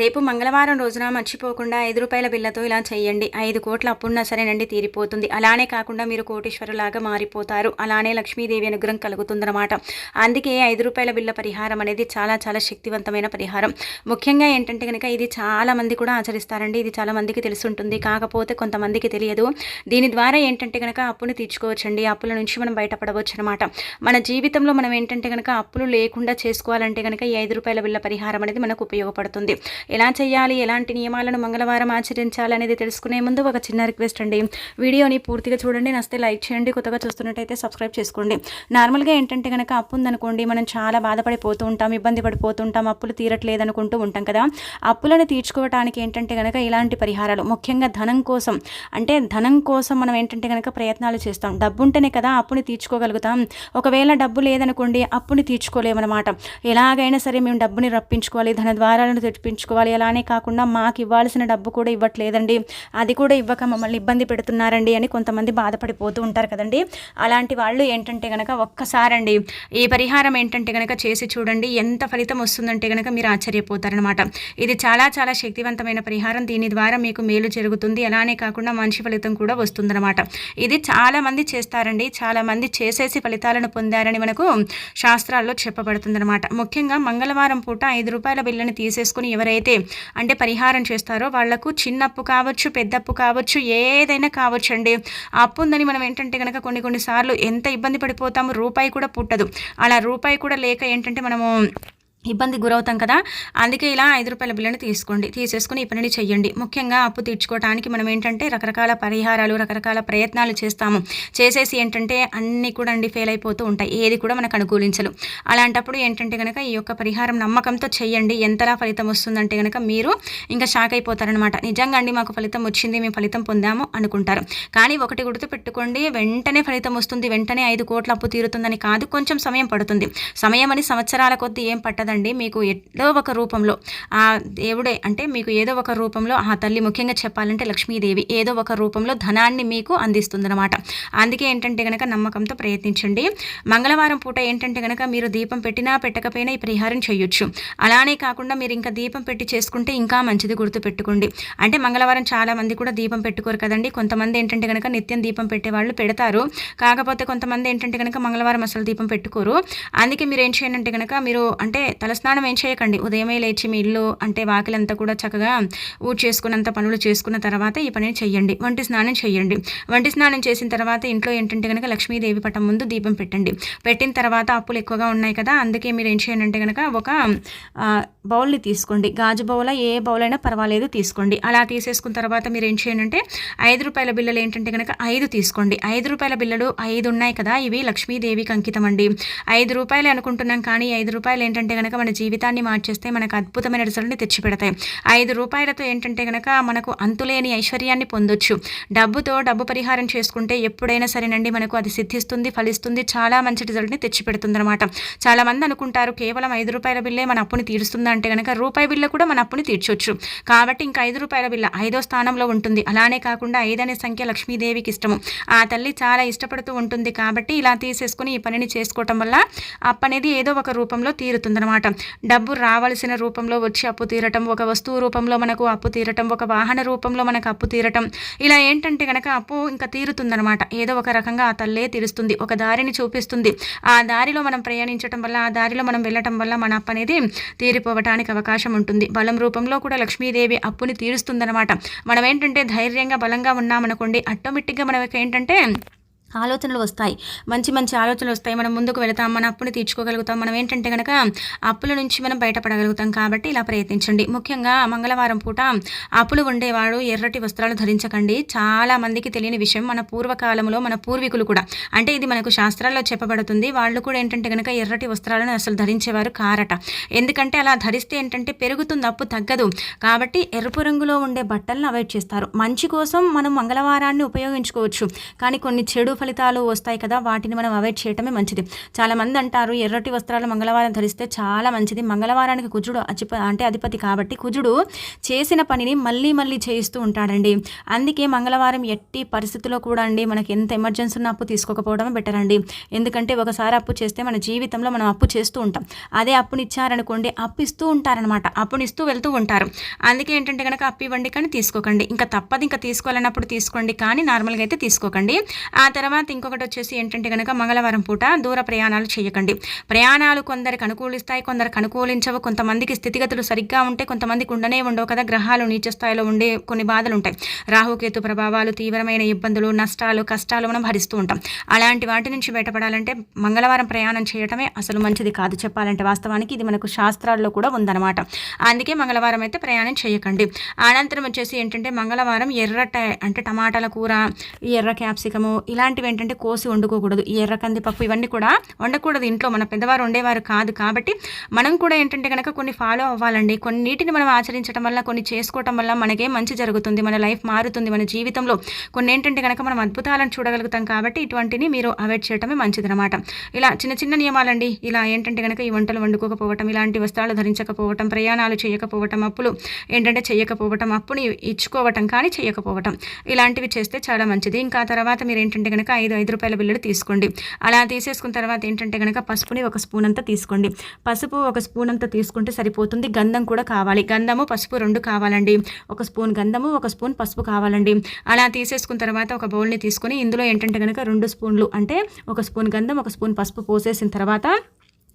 రేపు మంగళవారం రోజున మర్చిపోకుండా ఐదు రూపాయల బిల్లతో ఇలా చేయండి. ఐదు కోట్ల అప్పున్నా సరేనండి తీరిపోతుంది. అలానే కాకుండా మీరు కోటీశ్వరులాగా మారిపోతారు. అలానే లక్ష్మీదేవి అనుగ్రహం కలుగుతుందన్నమాట. అందుకే ఐదు రూపాయల బిల్ల పరిహారం అనేది చాలా చాలా శక్తివంతమైన పరిహారం. ముఖ్యంగా ఏంటంటే కనుక ఇది చాలా మంది కూడా ఆచరిస్తారండి. ఇది చాలా మందికి తెలిసి ఉంటుంది కాకపోతే కొంతమందికి తెలియదు. దీని ద్వారా ఏంటంటే కనుక అప్పును తీర్చుకోవచ్చండి. అప్పుల నుంచి మనం బయటపడవచ్చు అనమాట మన జీవితంలో మనం ఏంటంటే కనుక అప్పులు లేకుండా చేసుకోవాలంటే కనుక ఈ ఐదు రూపాయల బిల్ల పరిహారం అనేది మనకు ఉపయోగపడుతుంది. ఎలా చేయాలి ఎలాంటి నియమాలను మంగళవారం ఆచరించాలి అనేది తెలుసుకునే ముందు ఒక చిన్న రిక్వెస్ట్ అండి. వీడియోని పూర్తిగా చూడండి నస్తే లైక్ చేయండి కొత్తగా చూస్తున్నట్టయితే సబ్స్క్రైబ్ చేసుకోండి. నార్మల్గా ఏంటంటే కనుక అప్పు ఉందనుకోండి మనం చాలా బాధపడిపోతూ ఉంటాం ఇబ్బంది పడిపోతుంటాం అప్పులు తీరట్లేదు అనుకుంటూ ఉంటాం కదా. అప్పులను తీర్చుకోవడానికి ఏంటంటే కనుక ఇలాంటి పరిహారాలు ముఖ్యంగా ధనం కోసం. అంటే ధనం కోసం మనం ఏంటంటే కనుక ప్రయత్నాలు చేస్తాం. డబ్బు ఉంటేనే కదా అప్పుని తీర్చుకోగలుగుతాం. ఒకవేళ డబ్బు లేదనుకోండి అప్పుని తీర్చుకోలేమన్నమాట. ఎలాగైనా సరే మేము డబ్బుని రప్పించుకోవాలి ధన ద్వారాలను తెప్పించుకోవాలి అలానే కాకుండా మాకు ఇవ్వాల్సిన డబ్బు కూడా ఇవ్వట్లేదండి. అది కూడా ఇవ్వక మమ్మల్ని ఇబ్బంది పెడుతున్నారండి అని కొంతమంది బాధపడిపోతూ ఉంటారు కదండి. అలాంటి వాళ్ళు ఏంటంటే కనుక ఒక్కసారండి ఈ పరిహారం ఏంటంటే కనుక చేసి చూడండి ఎంత ఫలితం వస్తుందంటే కనుక మీరు ఆశ్చర్యపోతారనమాట ఇది చాలా చాలా శక్తివంతమైన పరిహారం. దీని ద్వారా మీకు మేలు జరుగుతుంది. అలానే కాకుండా మంచి ఫలితం కూడా వస్తుందన్నమాట. ఇది చాలామంది చేస్తారండి. చాలామంది చేసేసి ఫలితాలను పొందారని మనకు శాస్త్రాల్లో చెప్పబడుతుందన్నమాట. ముఖ్యంగా మంగళవారం పూట ఐదు రూపాయల బిల్లుని తీసేసుకుని ఎవరైతే అంటే పరిహారం చేస్తారో వాళ్ళకు చిన్నప్పు కావచ్చు పెద్దప్పు కావచ్చు ఏదైనా కావచ్చు అండి అప్పు ఉందని మనం ఏంటంటే కనుక కొన్ని కొన్నిసార్లు ఎంత ఇబ్బంది పడిపోతాము రూపాయి కూడా పుట్టదు. అలా రూపాయి కూడా లేక ఏంటంటే మనము ఇబ్బంది గురవుతాం కదా? అందుకే ఇలా ఐదు రూపాయల బిల్లుని తీసుకోండి. తీసేసుకుని ఈ పనిని చెయ్యండి. ముఖ్యంగా అప్పు తీర్చుకోవడానికి మనం ఏంటంటే రకరకాల పరిహారాలు రకరకాల ప్రయత్నాలు చేస్తాము. చేసేసి ఏంటంటే అన్నీ కూడా అండి ఫెయిల్ అయిపోతూ ఉంటాయి. ఏది కూడా మనకు అనుకూలించలు అలాంటప్పుడు ఏంటంటే కనుక ఈ యొక్క పరిహారం నమ్మకంతో చెయ్యండి. ఎంతలా ఫలితం వస్తుందంటే కనుక మీరు ఇంకా షాక్ అయిపోతారనమాట నిజంగా అండి మాకు ఫలితం వచ్చింది మేము ఫలితం పొందాము అనుకుంటారు. కానీ ఒకటి గుర్తు పెట్టుకోండి వెంటనే ఫలితం వస్తుంది. వెంటనే ఐదు కోట్ల అప్పు తీరుతుందని కాదు కొంచెం సమయం పడుతుంది. సమయం అని సంవత్సరాల కొద్దీ ఏం పట్టదండి. కాదండి మీకు ఏదో ఒక రూపంలో ఆ దేవుడే అంటే మీకు ఏదో ఒక రూపంలో ఆ తల్లి ముఖ్యంగా చెప్పాలంటే లక్ష్మీదేవి ఏదో ఒక రూపంలో ధనాన్ని మీకు అందిస్తుందన్నమాట. అందుకే ఏంటంటే కనుక నమ్మకంతో ప్రయత్నించండి. మంగళవారం పూట ఏంటంటే కనుక మీరు దీపం పెట్టినా పెట్టకపోయినా ఈ పరిహారం చేయొచ్చు. అలానే కాకుండా మీరు ఇంకా దీపం పెట్టి చేసుకుంటే ఇంకా మంచిది గుర్తు పెట్టుకోండి. అంటే మంగళవారం చాలా మంది కూడా దీపం పెట్టుకోరు కదండి. కొంతమంది ఏంటంటే కనుక నిత్యం దీపం పెట్టే వాళ్ళు పెడతారు. కాకపోతే కొంతమంది ఏంటంటే కనుక మంగళవారం అసలు దీపం పెట్టుకోరు. అందుకే మీరు ఏం చేయండి అంటే కనుక మీరు అంటే తలస్నానం ఏం చేయకండి. ఉదయమే లేచి మీ ఇల్లు అంటే వాకిలంతా కూడా చక్కగా ఊడ్ చేసుకున్నంత పనులు చేసుకున్న తర్వాత ఈ పనిని చెయ్యండి. వంటి స్నానం చేయండి వంటి స్నానం చేసిన తర్వాత ఇంట్లో ఏంటంటే కనుక లక్ష్మీదేవి పటం ముందు దీపం పెట్టండి. పెట్టిన తర్వాత అప్పులు ఎక్కువగా ఉన్నాయి కదా అందుకే మీరు ఏం చేయండి అంటే కనుక ఒక బౌల్ని తీసుకోండి. గాజు బౌల ఏ బౌల్ అయినా పర్వాలేదు తీసుకోండి. అలా తీసేసుకున్న తర్వాత మీరు ఏం చేయండి అంటే ఐదు రూపాయల బిల్లలు ఏంటంటే కనుక ఐదు తీసుకోండి. ఐదు రూపాయల బిల్లలు ఐదు ఉన్నాయి కదా ఇవి లక్ష్మీదేవికి అంకితం అండి. ఐదు రూపాయలు అనుకుంటున్నాం కానీ ఐదు రూపాయలు ఏంటంటే కనుక మన జీవితాన్ని మార్చేస్తే మనకు అద్భుతమైన రిజల్ట్ని తెచ్చిపెడతాయి. ఐదు రూపాయలతో ఏంటంటే కనుక మనకు అంతులేని ఐశ్వర్యాన్ని పొందొచ్చు. డబ్బుతో డబ్బు పరిహారం చేసుకుంటే ఎప్పుడైనా సరేనండి మనకు అది సిద్ధిస్తుంది ఫలిస్తుంది చాలా మంచి రిజల్ట్ని తెచ్చిపెడుతుంది అనమాట చాలా మంది అనుకుంటారు కేవలం ఐదు రూపాయల బిల్లే మన అప్పుని తీరుస్తుంది అంటే కనుక రూపాయి బిల్ల కూడా మన అప్పుని తీర్చొచ్చు. కాబట్టి ఇంకా ఐదు రూపాయల బిల్ల ఐదో స్థానంలో ఉంటుంది. అలానే కాకుండా ఐదు అనే సంఖ్య లక్ష్మీదేవికి ఇష్టము. ఆ తల్లి చాలా ఇష్టపడుతూ ఉంటుంది కాబట్టి ఇలా తీసేసుకుని ఈ పనిని చేసుకోవటం వల్ల అప్పు అనేది ఏదో ఒక రూపంలో తీరుతుందనమాట డబ్బు రావాల్సిన రూపంలో వచ్చి అప్పు తీరటం ఒక వస్తువు రూపంలో మనకు అప్పు తీరటం ఒక వాహన రూపంలో మనకు అప్పు తీరటం. ఇలా ఏంటంటే కనుక అప్పు ఇంకా తీరుతుందనమాట ఏదో ఒక రకంగా ఆ తల్లే తీరుస్తుంది ఒక దారిని చూపిస్తుంది. ఆ దారిలో మనం ప్రయాణించడం వల్ల ఆ దారిలో మనం వెళ్ళటం వల్ల మన అప్పు అనేది తీరిపోవటానికి అవకాశం ఉంటుంది. బలం రూపంలో కూడా లక్ష్మీదేవి అప్పుని తీరుస్తుందనమాట మనం ఏంటంటే ధైర్యంగా బలంగా ఉన్నామనుకోండి ఆటోమేటిక్గా మనకి ఏంటంటే ఆలోచనలు వస్తాయి. మంచి మంచి ఆలోచనలు వస్తాయి. మనం ముందుకు వెళతాం. మన అప్పుని తీర్చుకోగలుగుతాం. మనం ఏంటంటే కనుక అప్పుల నుంచి మనం బయటపడగలుగుతాం కాబట్టి ఇలా ప్రయత్నించండి. ముఖ్యంగా మంగళవారం పూట అప్పులు ఉండేవాడు ఎర్రటి వస్త్రాలు ధరించకండి. చాలా మందికి తెలియని విషయం మన పూర్వకాలంలో మన పూర్వీకులు కూడా. అంటే ఇది మనకు శాస్త్రాల్లో చెప్పబడుతుంది. వాళ్ళు కూడా ఏంటంటే కనుక ఎర్రటి వస్త్రాలను అసలు ధరించేవారు కారట. ఎందుకంటే అలా ధరిస్తే ఏంటంటే పెరుగుతుంది అప్పు తగ్గదు. కాబట్టి ఎరుపు రంగులో ఉండే బట్టలను అవాయిడ్ చేస్తారు. మంచి కోసం మనం మంగళవారాన్ని ఉపయోగించుకోవచ్చు. కానీ కొన్ని చెడు ఫలితాలు వస్తాయి కదా వాటిని మనం అవాయిడ్ చేయటమే మంచిది. చాలామంది అంటారు ఎర్రటి వస్త్రాలు మంగళవారం ధరిస్తే చాలా మంచిది. మంగళవారానికి కుజుడు అచిప అంటే అధిపతి కాబట్టి కుజుడు చేసిన పనిని మళ్ళీ మళ్ళీ చేయిస్తూ ఉంటాడండి. అందుకే మంగళవారం ఎట్టి పరిస్థితుల్లో కూడా అండి మనకి ఎంత ఎమర్జెన్సీ ఉన్న అప్పు తీసుకోకపోవడమే బెటర్ అండి. ఎందుకంటే ఒకసారి అప్పు చేస్తే మన జీవితంలో మనం అప్పు చేస్తూ ఉంటాం. అదే అప్పునిచ్చారనుకోండి అప్పు ఇస్తూ ఉంటారనమాట. అప్పునిస్తూ వెళ్తూ ఉంటారు. అందుకే ఏంటంటే కనుక అప్పు ఇవ్వండి కానీ తీసుకోకండి. ఇంకా తప్పదు ఇంకా తీసుకోవాలన్నప్పుడు తీసుకోండి కానీ నార్మల్గా అయితే తీసుకోకండి. ఆ తర్వాత ఇంకొకటి వచ్చేసి ఏంటంటే కనుక మంగళవారం పూట దూర ప్రయాణాలు చేయకండి. ప్రయాణాలు కొందరికి అనుకూలిస్తాయి కొందరికి అనుకూలించవు. కొంతమందికి స్థితిగతులు సరిగ్గా ఉంటే కొంతమందికి ఉండనే ఉండవు కదా. గ్రహాలు నీచ స్థాయిలో ఉండే కొన్ని బాధలు ఉంటాయి. రాహుకేతు ప్రభావాలు తీవ్రమైన ఇబ్బందులు నష్టాలు కష్టాలు మనం భరిస్తూ ఉంటాం. అలాంటి వాటి నుంచి బయటపడాలంటే మంగళవారం ప్రయాణం చేయటమే అసలు మంచిది కాదు చెప్పాలంటే వాస్తవానికి. ఇది మనకు శాస్త్రాల్లో కూడా ఉందన్నమాట. అందుకే మంగళవారం అయితే ప్రయాణం చేయకండి. అనంతరం వచ్చేసి ఏంటంటే మంగళవారం ఎర్ర అంటే టమాటాల కూర ఈ ఎర్ర క్యాప్సికము ఇలాంటివి ఏంటంటే కోసి వండుకోకూడదు. ఈ ఎర్ర కందిపప్పు ఇవన్నీ కూడా వండకూడదు. ఇంట్లో మన పెద్దవారు వండేవారు కాదు కాబట్టి మనం కూడా ఏంటంటే కనుక కొన్ని ఫాలో అవ్వాలండి. కొన్నిటిని మనం ఆచరించడం వల్ల కొన్ని చేసుకోవటం వల్ల మనకే మంచి జరుగుతుంది మన లైఫ్ మారుతుంది మన జీవితంలో కొన్ని ఏంటంటే కనుక మనం అద్భుతాలను చూడగలుగుతాం కాబట్టి ఇటువంటిని మీరు అవాయిడ్ చేయటమే మంచిదన్నమాట. ఇలా చిన్న చిన్న నియమాలండి. ఇలా ఏంటంటే కనుక ఈ వంటలు వండుకోకపోవటం ఇలాంటి వస్త్రాలు ధరించకపోవటం ప్రయాణాలు చేయకపోవటం అప్పులు ఏంటంటే చేయకపోవటం అప్పుని ఇచ్చుకోవటం కానీ చేయకపోవటం ఇలాంటివి చేస్తే చాలా మంచిది. ఇంకా తర్వాత మీరు ఏంటంటే కనుక కనుక ఐదు ఐదు రూపాయల బిల్లులు తీసుకోండి. అలా తీసేసుకున్న తర్వాత ఏంటంటే కనుక పసుపుని ఒక స్పూన్ అంతా తీసుకోండి. పసుపు ఒక స్పూన్ అంతా తీసుకుంటే సరిపోతుంది. గంధం కూడా కావాలి. గంధము పసుపు రెండు కావాలండి. ఒక స్పూన్ గంధము ఒక స్పూన్ పసుపు కావాలండి. అలా తీసేసుకున్న తర్వాత ఒక బౌల్ని తీసుకొని ఇందులో ఏంటంటే కనుక రెండు స్పూన్లు అంటే ఒక స్పూన్ గంధం ఒక స్పూన్ పసుపు పోసేసిన తర్వాత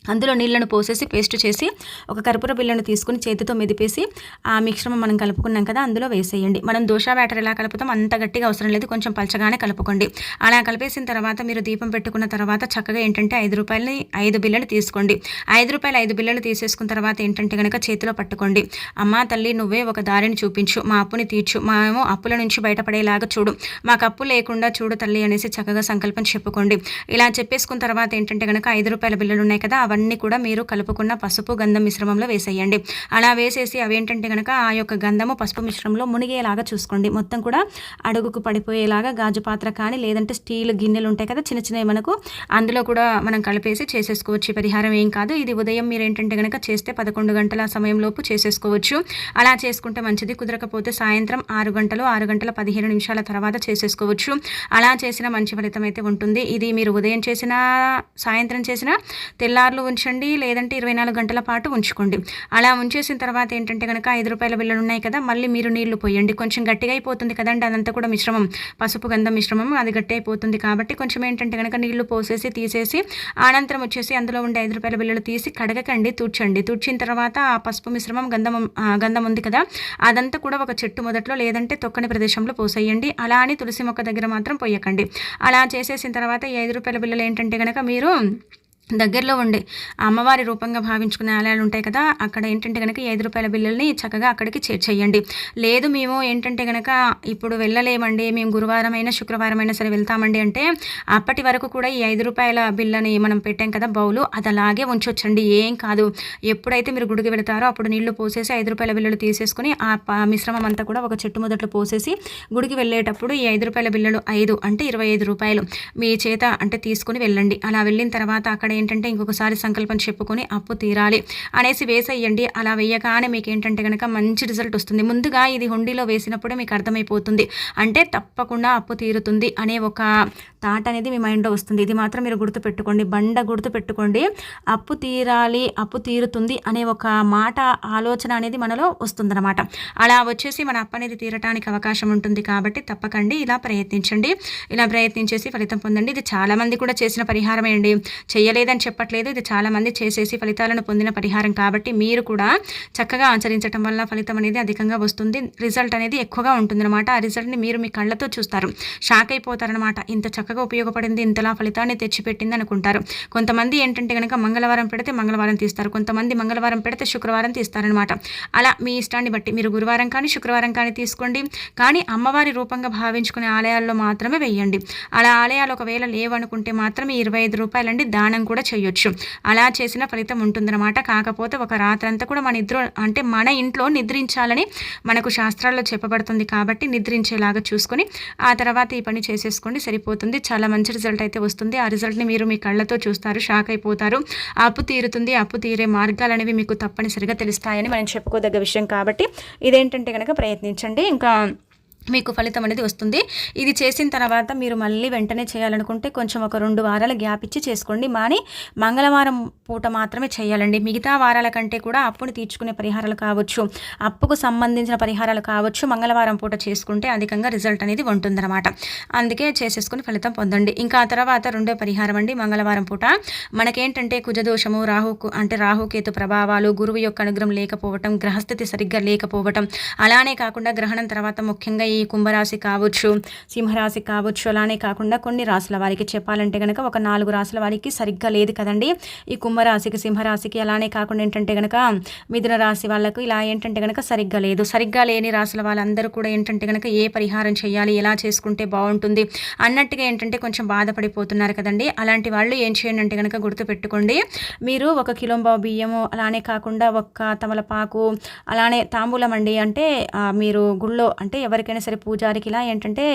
అందులో నీళ్ళను పోసేసి పేస్ట్ చేసి ఒక కర్పూర బిళ్ళను తీసుకుని చేతితో మెదిపేసి ఆ మిశ్రమం మనం కలుపుకున్నాం కదా అందులో వేసేయండి. మనం దోశ బ్యాటర్ ఎలా కలుపుతాం అంత గట్టిగా అవసరం లేదు కొంచెం పలచగానే కలుపుకోండి. అలా కలిపేసిన తర్వాత మీరు దీపం పెట్టుకున్న తర్వాత చక్కగా ఏంటంటే ఐదు రూపాయలని ఐదు బిళ్ళలు తీసుకోండి. ఐదు రూపాయలు ఐదు బిళ్ళలు తీసేసుకున్న తర్వాత ఏంటంటే కనుక చేతిలో పట్టుకోండి. అమ్మా తల్లి నువ్వే ఒక దారిని చూపించు. మా అప్పుని తీర్చు. మేము అప్పుల నుంచి బయటపడేలాగా చూడు. మాకు అప్పు లేకుండా చూడు తల్లి అనేసి చక్కగా సంకల్పం చెప్పుకోండి. ఇలా చెప్పేసుకున్న తర్వాత ఏంటంటే కనుక ఐదు రూపాయల బిళ్ళలు ఉన్నాయి కదా అవన్నీ కూడా మీరు కలుపుకున్న పసుపు గంధం మిశ్రమంలో వేసేయండి. అలా వేసేసి అవి ఏంటంటే కనుక ఆ యొక్క గంధము పసుపు మిశ్రమంలో మునిగేలాగా చూసుకోండి. మొత్తం కూడా అడుగుకు పడిపోయేలాగా గాజు పాత్ర కానీ లేదంటే స్టీల్ గిన్నెలు ఉంటాయి కదా చిన్న చిన్నవి మనకు అందులో కూడా మనం కలిపేసి చేసేసుకోవచ్చు. పరిహారం ఏం కాదు. ఇది ఉదయం మీరు ఏంటంటే కనుక చేస్తే పదకొండు గంటల సమయంలోపు చేసేసుకోవచ్చు. అలా చేసుకుంటే మంచిది. కుదరకపోతే సాయంత్రం ఆరు గంటలు ఆరు గంటల పదిహేను నిమిషాల తర్వాత చేసేసుకోవచ్చు. అలా చేసిన మంచి ఫలితం అయితే ఉంటుంది. ఇది మీరు ఉదయం చేసిన సాయంత్రం చేసిన తెల్లారులు ఉంచండి లేదంటే ఇరవై నాలుగు గంటల పాటు ఉంచుకోండి. అలా ఉంచేసిన తర్వాత ఏంటంటే కనుక ఐదు రూపాయల బిల్లలు ఉన్నాయి కదా మళ్ళీ మీరు నీళ్ళు పోయండి. కొంచెం గట్టిగా అయిపోతుంది కదండి అదంతా కూడా మిశ్రమం. పసుపు గంధం మిశ్రమం అది గట్టి అయిపోతుంది కాబట్టి కొంచెం ఏంటంటే కనుక నీళ్ళు పోసేసి తీసేసి అనంతరం వచ్చేసి అందులో ఉండే ఐదు రూపాయల బిళ్ళలు తీసి కడగకండి తుడ్చండి. తుడిచిన తర్వాత ఆ పసుపు మిశ్రమం గంధం గంధం ఉంది కదా అదంతా కూడా ఒక చెట్టు మొదట్లో లేదంటే తొక్కని ప్రదేశంలో పోసేయండి. అలా అని తులసి మొక్క దగ్గర మాత్రం పోయకండి. అలా చేసేసిన తర్వాత ఈ ఐదు రూపాయల బిల్లలు ఏంటంటే కనుక మీరు దగ్గరలో ఉండే అమ్మవారి రూపంగా భావించుకునే ఆలయాలు ఉంటాయి కదా అక్కడ ఏంటంటే కనుక ఐదు రూపాయల బిల్లుల్ని చక్కగా అక్కడికి చేర్చేయండి లేదు మేము ఏంటంటే కనుక ఇప్పుడు వెళ్ళలేమండి మేము గురువారం అయినా శుక్రవారం అయినా సరే వెళ్తామండి అంటే అప్పటి వరకు కూడా ఈ ఐదు రూపాయల బిల్లని మనం పెట్టాం కదా బౌలు అది అలాగే ఉంచొచ్చండి. ఏం కాదు. ఎప్పుడైతే మీరు గుడికి వెళతారో అప్పుడు నీళ్ళు పోసేసి ఐదు రూపాయల బిల్లులు తీసేసుకుని ఆ మిశ్రమం అంతా కూడా ఒక చెట్టు మొదట్లో పోసేసి గుడికి వెళ్ళేటప్పుడు ఈ ఐదు రూపాయల బిల్లులు ఐదు అంటే ఇరవై ఐదు రూపాయలు మీ చేత అంటే తీసుకుని వెళ్ళండి. అలా వెళ్ళిన తర్వాత అక్కడ ఏంటంటే ఇంకొకసారి సంకల్పం చెప్పుకొని అప్పు తీరాలి అనేసి వేసేయండి. అలా వేయగానే మీకు ఏంటంటే కనుక మంచి రిజల్ట్ వస్తుంది. ముందుగా ఇది హుండీలో వేసినప్పుడే మీకు అర్థమైపోతుంది. అంటే తప్పకుండా అప్పు తీరుతుంది అనే ఒక థాట్ అనేది మీ మైండ్లో వస్తుంది. ఇది మాత్రం మీరు గుర్తుపెట్టుకోండి. బండ గుర్తుపెట్టుకోండి. అప్పు తీరాలి అప్పు తీరుతుంది అనే ఒక మాట ఆలోచన అనేది మనలో వస్తుందన్నమాట. అలా వచ్చేసి మన అప్పు అనేది తీరటానికి అవకాశం ఉంటుంది కాబట్టి తప్పకండి. ఇలా ప్రయత్నించండి. ఇలా ప్రయత్నించేసి ఫలితం పొందండి. ఇది చాలామంది కూడా చేసిన పరిహారమే అండి. చేయలేదని చెప్పట్లేదు. ఇది చాలామంది చేసేసి ఫలితాలను పొందిన పరిహారం కాబట్టి మీరు కూడా చక్కగా ఆచరించడం వల్ల ఫలితం అనేది అధికంగా వస్తుంది. రిజల్ట్ అనేది ఎక్కువగా ఉంటుందన్నమాట. ఆ రిజల్ట్ని మీరు మీ కళ్ళతో చూస్తారు. షాక్ అయిపోతారనమాట ఇంత చక్కగా ఉపయోగపడింది ఇంతలా ఫలితాన్ని తెచ్చిపెట్టింది అనుకుంటారు. కొంతమంది ఏంటంటే కనుక మంగళవారం పెడితే మంగళవారం తీస్తారు. కొంతమంది మంగళవారం పెడితే శుక్రవారం తీస్తారనమాట అలా మీ ఇష్టాన్ని బట్టి మీరు గురువారం కానీ శుక్రవారం కానీ తీసుకోండి. కానీ అమ్మవారి రూపంగా భావించుకునే ఆలయాల్లో మాత్రమే వేయండి. అలా ఆలయాలు ఒకవేళ లేవనుకుంటే మాత్రం ఇరవై ఐదు రూపాయలండి. దానం కూడా కూడా చేయొచ్చు. అలా చేసిన ఫలితం ఉంటుందన్నమాట. కాకపోతే ఒక రాత్రంతా కూడా మన నిద్ర అంటే మన ఇంట్లో నిద్రించాలని మనకు శాస్త్రాల్లో చెప్పబడుతుంది కాబట్టి నిద్రించేలాగా చూసుకొని ఆ తర్వాత ఈ పని చేసేసుకోండి సరిపోతుంది. చాలా మంచి రిజల్ట్ అయితే వస్తుంది. ఆ రిజల్ట్ని మీరు మీ కళ్ళతో చూస్తారు షాక్ అయిపోతారు. అప్పు తీరుతుంది. అప్పు తీరే మార్గాలు అనేవి మీకు తప్పనిసరిగా తెలుస్తాయని మనం చెప్పుకోదగ్గ విషయం కాబట్టి ఇదేంటంటే కనుక ప్రయత్నించండి. ఇంకా మీకు ఫలితం అనేది వస్తుంది. ఇది చేసిన తర్వాత మీరు మళ్ళీ వెంటనే చేయాలనుకుంటే కొంచెం ఒక రెండు వారాల గ్యాప్ ఇచ్చి చేసుకోండి. మాని మంగళవారం పూట మాత్రమే చేయాలండి. మిగతా వారాల కంటే కూడా అప్పుని తీర్చుకునే పరిహారాలు కావచ్చు అప్పుకు సంబంధించిన పరిహారాలు కావచ్చు మంగళవారం పూట చేసుకుంటే అధికంగా రిజల్ట్ అనేది ఉంటుందన్నమాట. అందుకే చేసేసుకుని ఫలితం పొందండి. ఇంకా ఆ తర్వాత రెండో పరిహారం అండి. మంగళవారం పూట మనకేంటంటే కుజదోషము రాహు అంటే రాహుకేతు ప్రభావాలు గురువు యొక్క అనుగ్రహం లేకపోవటం గ్రహస్థితి సరిగ్గా లేకపోవటం అలానే కాకుండా గ్రహణం తర్వాత ముఖ్యంగా ఈ కుంభరాశి కావచ్చు సింహరాశి కావచ్చు అలానే కాకుండా కొన్ని రాశుల వారికి చెప్పాలంటే కనుక ఒక నాలుగు రాశుల వారికి సరిగ్గా లేదు కదండి. ఈ కుంభరాశికి సింహరాశికి అలానే కాకుండా ఏంటంటే కనుక మిథున రాశి వాళ్ళకు ఇలా ఏంటంటే కనుక సరిగ్గా లేదు. సరిగ్గా లేని రాశుల వాళ్ళందరూ కూడా ఏంటంటే కనుక ఏ పరిహారం చేయాలి ఎలా చేసుకుంటే బాగుంటుంది అన్నట్టుగా ఏంటంటే కొంచెం బాధపడిపోతున్నారు కదండి. అలాంటి వాళ్ళు ఏం చేయండి అంటే కనుక గుర్తుపెట్టుకోండి. మీరు ఒక కిలోంబా బియ్యము అలానే కాకుండా ఒక్క తమలపాకు అలానే తాంబూలం అండి అంటే మీరు గుళ్ళో అంటే ఎవరికైనా సరే పూజారికి ఇలా ఏంటంటే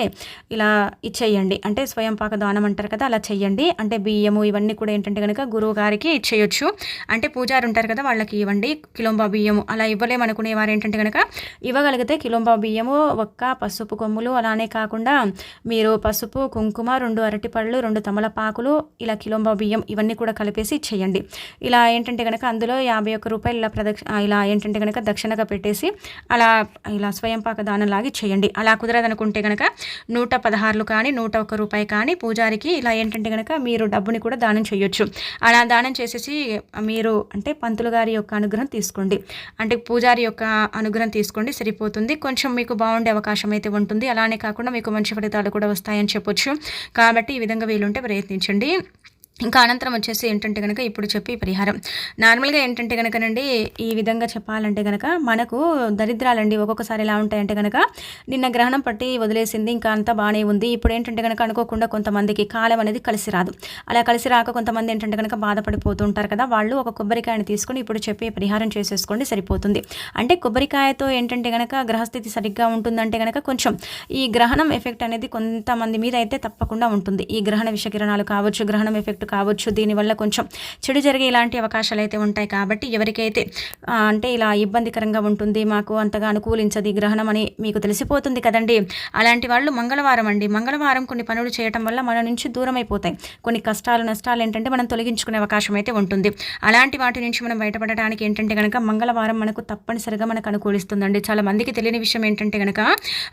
ఇలా ఇచ్చేయండి అంటే స్వయం పాక దానం అంటారు కదా అలా చెయ్యండి అంటే బియ్యము ఇవన్నీ కూడా ఏంటంటే కనుక గురువు గారికి ఇచ్చేయచ్చు అంటే పూజారు ఉంటారు కదా వాళ్ళకి ఇవ్వండి కిలోంబా బియ్యము. అలా ఇవ్వలేమనుకునే వారు ఏంటంటే కనుక ఇవ్వగలిగితే కిలోంబా బియ్యము ఒక్క పసుపు కొమ్ములు అలానే కాకుండా మీరు పసుపు కుంకుమ రెండు అరటిపళ్ళు రెండు తమలపాకులు ఇలా కిలోంబా బియ్యం ఇవన్నీ కూడా కలిపేసి ఇచ్చేయండి ఇలా ఏంటంటే కనుక అందులో యాభై ఒక్క రూపాయలు ఇలా ప్రదక్ష ఇలా ఏంటంటే కనుక దక్షిణగా పెట్టేసి అలా ఇలా స్వయం పాక దానం లాగా చేయండి. అలా కుదరదనుకుంటే కనుక నూట పదహారులు కానీ నూట ఒక్క రూపాయి కానీ పూజారికి ఇలా ఏంటంటే కనుక మీరు డబ్బుని కూడా దానం చేయొచ్చు. అలా దానం చేసేసి మీరు అంటే పంతులు గారి యొక్క అనుగ్రహం తీసుకోండి. అంటే పూజారి యొక్క అనుగ్రహం తీసుకోండి సరిపోతుంది. కొంచెం మీకు బాగుండే అవకాశం అయితే ఉంటుంది. అలానే కాకుండా మీకు మంచి ఫలితాలు కూడా వస్తాయని చెప్పొచ్చు. కాబట్టి ఈ విధంగా వీలుంటే ప్రయత్నించండి. ఇంకా అనంతరం వచ్చేసి ఏంటంటే కనుక ఇప్పుడు చెప్పి పరిహారం. నార్మల్గా ఏంటంటే కనుకనండి ఈ విధంగా చెప్పాలంటే కనుక మనకు దరిద్రాలండి ఒక్కొక్కసారి ఎలా ఉంటాయంటే కనుక నిన్న గ్రహణం పట్టి వదిలేసింది ఇంకా అంతా బాగానే ఉంది. ఇప్పుడు ఏంటంటే కనుక అనుకోకుండా కొంతమందికి కాలం అనేది కలిసి రాదు. అలా కలిసి రాక కొంతమంది ఏంటంటే కనుక బాధపడిపోతూ ఉంటారు కదా వాళ్ళు ఒక కొబ్బరికాయని తీసుకొని ఇప్పుడు చెప్పి పరిహారం చేసేసుకోండి సరిపోతుంది. అంటే కొబ్బరికాయతో ఏంటంటే కనుక గ్రహస్థితి సరిగ్గా ఉంటుందంటే కనుక కొంచెం ఈ గ్రహణం ఎఫెక్ట్ అనేది కొంతమంది మీద అయితే తప్పకుండా ఉంటుంది. ఈ గ్రహణ విషకిరణాలు కావచ్చు గ్రహణం ఎఫెక్ట్ కావచ్చు దీనివల్ల కొంచెం చెడు జరిగే ఇలాంటి అవకాశాలు అయితే ఉంటాయి. కాబట్టి ఎవరికైతే అంటే ఇలా ఇబ్బందికరంగా ఉంటుంది మాకు అంతగా అనుకూలించదు గ్రహణం అని మీకు తెలిసిపోతుంది కదండి. అలాంటి వాళ్ళు మంగళవారం అండి. మంగళవారం కొన్ని పనులు చేయటం వల్ల మన నుంచి దూరం అయిపోతాయి కొన్ని కష్టాలు నష్టాలు ఏంటంటే మనం తొలగించుకునే అవకాశం అయితే ఉంటుంది. అలాంటి వాటి నుంచి మనం బయటపడడానికి ఏంటంటే కనుక మంగళవారం మనకు తప్పనిసరిగా మనకు అనుకూలిస్తుందండి. చాలా మందికి తెలియని విషయం ఏంటంటే కనుక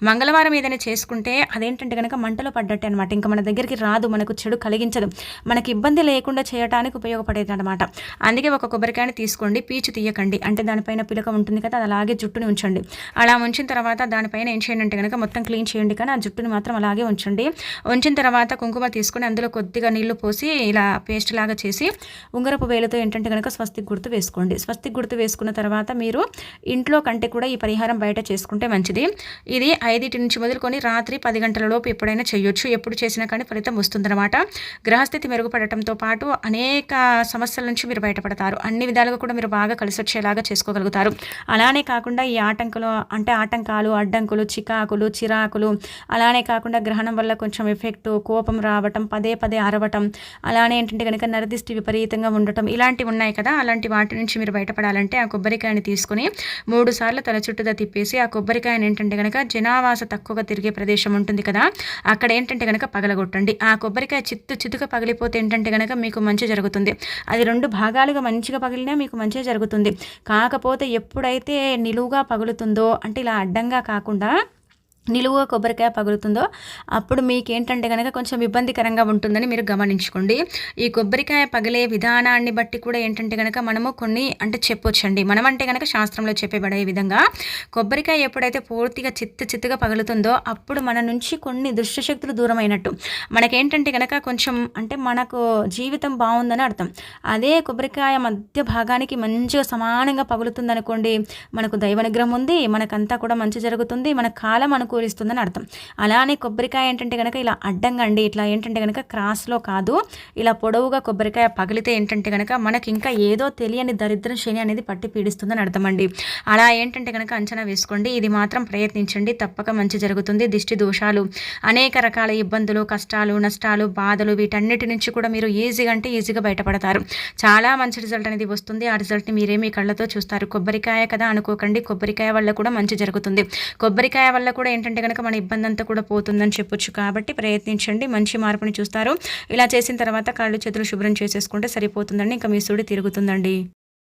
మంగళవారం ఏదైనా చేసుకుంటే అదేంటంటే కనుక మంటలో పడ్డట్టే అనమాట ఇంకా మన దగ్గరికి రాదు మనకు చెడు కలిగించదు. మనకి ఇబ్బంది లేకుండా చేయడానికి ఉపయోగపడేది అనమాట అందుకే ఒక కొబ్బరికాయని తీసుకోండి పీచు తీయకండి. అంటే దానిపైన పిలక ఉంటుంది కదా అది అలాగే జుట్టుని ఉంచండి. అలా ఉంచిన తర్వాత దానిపైన ఏం చేయండి అంటే కనుక మొత్తం క్లీన్ చేయండి. కానీ ఆ జుట్టుని మాత్రం అలాగే ఉంచండి. ఉంచిన తర్వాత కుంకుమ తీసుకొని అందులో కొద్దిగా నీళ్ళు పోసి ఇలా పేస్ట్ లాగా చేసి ఉంగరపు వేలతో ఏంటంటే కనుక స్వస్తిక్ గుర్తు వేసుకోండి. స్వస్తిక్ గుర్తు వేసుకున్న తర్వాత మీరు ఇంట్లో కంటే కూడా ఈ పరిహారం బయట చేసుకుంటే మంచిది. ఇది ఐదింటి నుంచి మొదలుకొని రాత్రి పది గంటల లోపు ఎప్పుడైనా చేయొచ్చు. ఎప్పుడు చేసినా కానీ ఫలితం వస్తుందన్నమాట. గ్రహస్థితి మెరుగుపడటం ఉండటంతో పాటు అనేక సమస్యల నుంచి మీరు బయటపడతారు. అన్ని విధాలుగా కూడా మీరు బాగా కలిసి వచ్చేలాగా చేసుకోగలుగుతారు. అలానే కాకుండా ఈ ఆటంకులు అంటే ఆటంకాలు అడ్డంకులు చికాకులు చిరాకులు అలానే కాకుండా గ్రహణం వల్ల కొంచెం ఎఫెక్ట్ కోపం రావటం పదే పదే అరవటం అలానే ఏంటంటే కనుక నరదిష్టి విపరీతంగా ఉండటం ఇలాంటివి ఉన్నాయి కదా. అలాంటి వాటి నుంచి మీరు బయటపడాలంటే ఆ కొబ్బరికాయని తీసుకుని మూడు సార్లు తల చుట్టూదా తిప్పేసి ఆ కొబ్బరికాయని ఏంటంటే కనుక జనావాస తక్కువగా తిరిగే ప్రదేశం ఉంటుంది కదా. అక్కడ ఏంటంటే కనుక పగలగొట్టండి. ఆ కొబ్బరికాయ చిత్తు చితుక పగిలిపోతే ఏంటంటే అంటే కనుక మీకు మంచి జరుగుతుంది. అది రెండు భాగాలుగా మంచిగా పగిలినా మీకు మంచిగా జరుగుతుంది. కాకపోతే ఎప్పుడైతే నిలువుగా పగులుతుందో అంటే ఇలా అడ్డంగా కాకుండా నిలువుగా కొబ్బరికాయ పగులుతుందో అప్పుడు మీకు ఏంటంటే కనుక కొంచెం ఇబ్బందికరంగా ఉంటుందని మీరు గమనించుకోండి. ఈ కొబ్బరికాయ పగిలే విధానాన్ని బట్టి కూడా ఏంటంటే కనుక మనము కొన్ని అంటే చెప్పొచ్చండి. మనం అంటే కనుక శాస్త్రంలో చెప్పబడే విధంగా కొబ్బరికాయ ఎప్పుడైతే పూర్తిగా చిత్త చిత్తుగా పగులుతుందో అప్పుడు మన నుంచి కొన్ని దుష్టశక్తులు దూరమైనట్టు. మనకేంటంటే కనుక కొంచెం అంటే మనకు జీవితం బాగుందని అర్థం. అదే కొబ్బరికాయ మధ్య భాగానికి మంచిగా సమానంగా పగులుతుంది అనుకోండి మనకు దైవనుగ్రహం ఉంది మనకంతా కూడా మంచి జరుగుతుంది మన కాలం అనుకూల అనుకూలిస్తుందని అర్థం. అలానే కొబ్బరికాయ ఏంటంటే కనుక ఇలా అడ్డంగా అండి ఇట్లా ఏంటంటే కనుక క్రాస్లో కాదు. ఇలా పొడవుగా కొబ్బరికాయ పగిలితే ఏంటంటే కనుక మనకి ఇంకా ఏదో తెలియని దరిద్రం శని అనేది పట్టి పీడిస్తుందని అర్థం అండి అలా ఏంటంటే కనుక అంచనా వేసుకోండి. ఇది మాత్రం ప్రయత్నించండి. తప్పక మంచి జరుగుతుంది. దిష్టి దోషాలు అనేక రకాల ఇబ్బందులు కష్టాలు నష్టాలు బాధలు వీటన్నిటి నుంచి కూడా మీరు ఈజీగా అంటే ఈజీగా బయటపడతారు. చాలా మంచి రిజల్ట్ అనేది వస్తుంది. ఆ రిజల్ట్ని మీరేమి కళ్ళతో చూస్తారు. కొబ్బరికాయ కదా అనుకోకండి. కొబ్బరికాయ వల్ల కూడా మంచి జరుగుతుంది. కొబ్బరికాయ వల్ల కూడా ఏంటంటే కనుక మన ఇబ్బంది అంతా కూడా పోతుందని చెప్పొచ్చు. కాబట్టి ప్రయత్నించండి. మంచి మార్పుని చూస్తారు. ఇలా చేసిన తర్వాత కాళ్ళు చేతులు శుభ్రం చేసేసుకుంటే సరిపోతుందండి. ఇంకా మీ సుడి తిరుగుతుందండి.